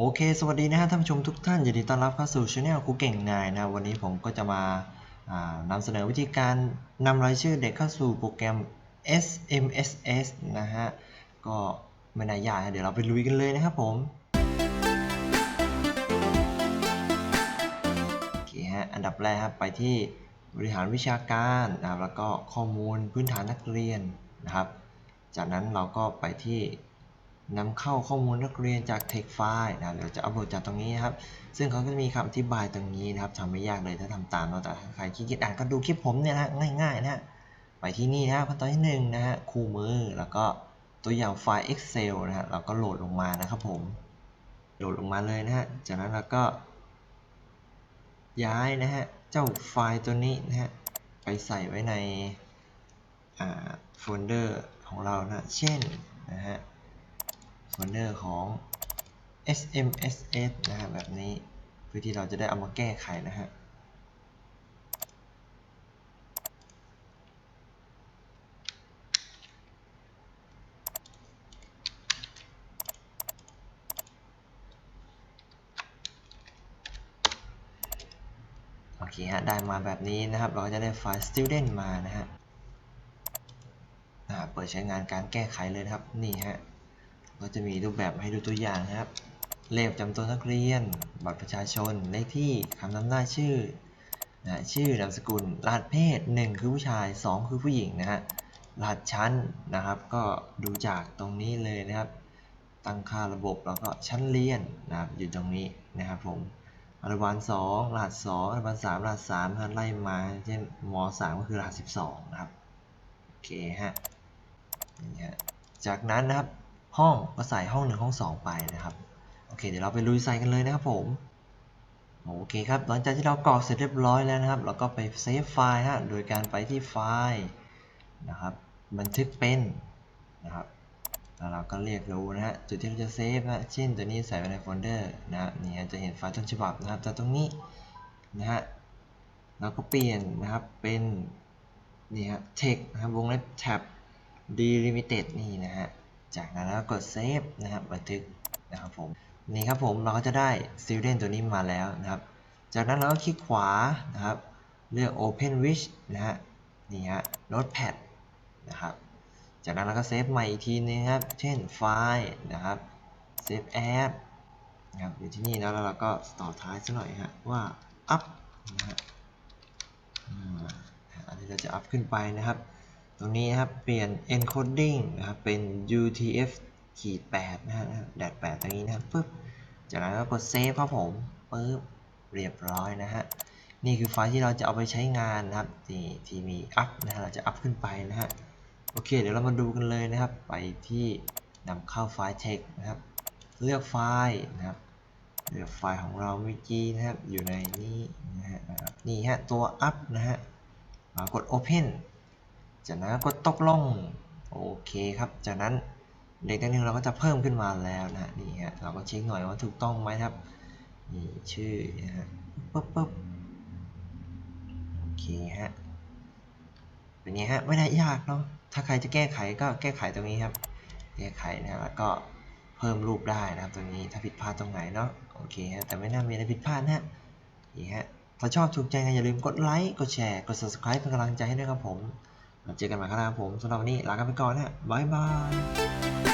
โอเค สวัสดีนะฮะท่านผู้ชมทุกท่านยินดีต้อนรับเข้าสู่ช anel ครูเก่งนายนะ วันนี้ผมก็จะมานำเสนอวิธีการนำรายชื่อเด็กเข้าสู่โปรแกรม SMSS นะฮะ ก็ไม่น่ายากนะเดี๋ยวเราไปลุยกันเลยนะครับผมโอเคฮะ อันดับแรกครับไปที่บริหารวิชาการนะครับแล้วก็ข้อมูลพื้นฐานนักเรียนนะครับ จากนั้นเราก็ไปที่ นำเข้าข้อมูลนักเรียนจาก Text File นะเดี๋ยวจะอัปโหลดจากตรงนี้นะครับ ซึ่งเขาก็จะมีคำอธิบายตรงนี้นะครับทำไม่ยากเลยถ้าทำตามเนาะแต่ใครขี้เกียจอ่านก็ดูคลิปผมเนี่ยนะง่ายๆนะฮะไปที่นี่นะครับขั้นตอนที่หนึ่งนะฮะคู่มือแล้วก็ตัวอย่างไฟล์ Excel นะฮะเราก็โหลดลงมานะครับผม โหลดลงมาเลยนะฮะจากนั้นเราก็ ย้ายนะฮะเจ้าไฟล์ตัวนี้นะฮะไปใส่ไว้ในอ่าโฟลเดอร์ของเรานะเช่นนะฮะ ฟลเดอร์ของ SMSS นะฮะแบบนี้เพื่อที่เราจะได้เอามาแก้ไขนะฮะโอเคฮะได้มาแบบนี้นะครับ เราก็จะได้ไฟล์ student มานะฮะอ่าเปิดใช้งานการแก้ไขเลยครับนี่ฮะ ก็จะมีรูปแบบให้ดูตัวอย่างครับ เลขจำตัวนักเรียน บัตรประชาชน เลขที่คำนำหน้าชื่อนะชื่อนามสกุล รหัสเพศ 1 คือผู้ชาย 2 คือผู้หญิงนะฮะ รหัสชั้นนะครับ ก็ดูจากตรงนี้เลยนะครับ ตั้งค่าระบบแล้วก็ชั้นเรียนนะครับอยู่ตรงนี้นะครับผมอนุบาล2รหัส2อนุบาล3รหัส3รหัสไล่มา เช่นม3ก็คือรหัส 12 นะครับ โอเคฮะนี่ฮะจากนั้นนะครับ ห้องก็ใส่ห้องหนึ่งห้องสองไปนะครับโอเคเดี๋ยวเราไปลุยใส่กันเลยนะครับผมโอเคครับหลังจากที่เรากรอกเสร็จเรียบร้อยแล้วนะครับ เราก็ไปเซฟไฟล์ฮะโดยการไปที่ไฟล์นะครับบันทึกเป็นนะครับแล้วเราก็เรียกรู้นะฮะจุดที่เราจะเซฟนะเช่นตัวนี้ใส่ไว้ในโฟลเดอร์นะฮะนี่จะเห็นไฟล์ต้นฉบับนะครับจากตรงนี้นะฮะเราก็เปลี่ยนนะครับเป็นนี่ฮะ text นะครับวงเล็บ tab delimited นี่นะฮะ จากนั้นเรากด save นะครับบันทึกนะครับผมนี่ครับผมเราก็จะได้ student ตัวนี้มาแล้วนะครับ จากนั้นเราก็คลิกขวานะครับ เลือก open with นะฮะนี่ฮะ notepad นะครับ จากนั้นเราก็เซฟใหม่อีกทีนึงครับ เช่นไฟล์นะครับ save as นะครับอยู่ที่นี่แล้วแล้วเราก็ต่อท้ายสักหน่อยฮะว่า up นะฮะอันนี้เราจะ up ขึ้นไปนะครับ ตรงนี้นะครับ เปลี่ยน encoding นะครับเป็น UTF ขีด8นะฮะแดด8ตรงนี้นะครับปึ๊บจากนั้นก็กด save ครับผมปึ๊บเรียบร้อยนะฮะนี่คือไฟล์ที่เราจะเอาไปใช้งานนะครับที่ที่มี up นะฮะเราจะ up ขึ้นไปนะฮะโอเค เดี๋ยวเรามาดูกันเลยนะครับ ไปที่นำเข้าไฟล์ text นะครับ เลือกไฟล์นะครับเลือกไฟล์ของเราเมื่อกี้นะครับอยู่ในนี้นะฮะนี่ฮะตัว up นะฮะกด open จากนั้นกดตกลงโอเคครับ จากนั้นเด็กตัวหนึงเราก็จะเพิ่มขึ้นมาแล้วนะนี่ฮะเราก็เช็คหน่อยว่าถูกต้องไหมครับนี่ชื่อนะฮะปึ๊บปึ๊บโอเคฮะเป็นไงฮะไม่ได้ยากเนาะถ้าใครจะแก้ไขก็แก้ไขตรงนี้ครับ แก้ไขนะฮะแล้วก็เพิ่มรูปได้นะครับตรงนี้ถ้าผิดพลาดตรงไหนเนาะโอเคฮะแต่ไม่น่ามีอะไรผิดพลาดนะฮะนี่ฮะถ้าชอบถูกใจกันอย่าลืมกดไลค์กดแชร์กด subscribe เป็นกำลังใจให้ด้วยครับผม เจอกันใหม่ครั้งหน้าครับผมสำหรับวันนี้ลากันไปก่อนนะฮะบ๊ายบาย